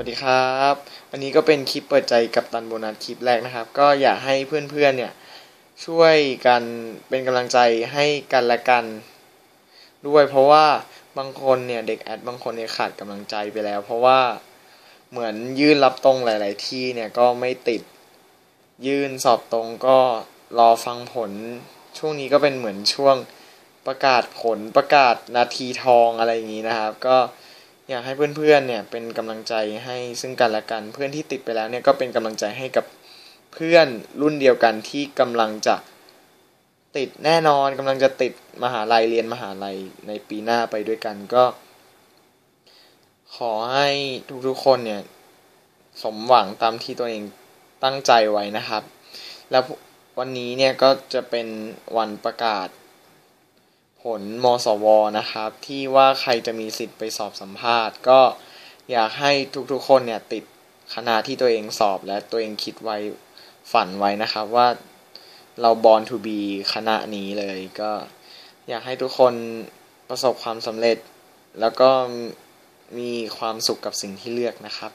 วัสดีครับวันนี้ก็เป็นคลิปเปิดใจกับตันโบนัสคลิปแรกนะครับ ก็อยากให้เพื่อนๆเนี่ยช่วยกันเป็นกำลังใจให้กันและกัน ด้วยเพราะว่าบางคนเนี่ยเด็กแอดบางคนเนี่ยขาดกำลังใจไปแล้ว เพราะว่าเหมือนยื่นรับตรงหลาย ๆ ที่เนี่ยก็ไม่ติดยื่นสอบตรงก็รอฟังผล ช่วงนี้ก็เป็นเหมือนช่วงประกาศผลประกาศนาทีทองอะไรอย่างนี้นะครับ ก็ อยากให้เพื่อนๆเนี่ยเป็นกำลังใจให้ซึ่งกันและกัน เพื่อนที่ติดไปแล้วเนี่ยก็เป็นกำลังใจให้กับเพื่อนรุ่นเดียวกันที่กำลังจะติดแน่นอนกำลังจะติดมหาลัยเรียนมหาลัยในปีหน้าไปด้วยกันก็ ขอให้ทุกๆคนเนี่ยสมหวังตามที่ตัวเองตั้งใจไว้นะครับ แล้ววันนี้เนี่ยก็จะเป็นวันประกาศ ผลมสวนะครับ ที่ว่าใครจะมีสิทธิ์ไปสอบสัมภาษณ์ ก็อยากให้ทุกๆคนเนี่ยติดคณะที่ตัวเองสอบและตัวเองคิดไว้ฝันไว้นะครับว่าเราบอลทูบีคณะนี้เลยก็อยากให้ทุกคนประสบความสำเร็จ แล้วก็มีความสุขกับสิ่งที่เลือกนะครับ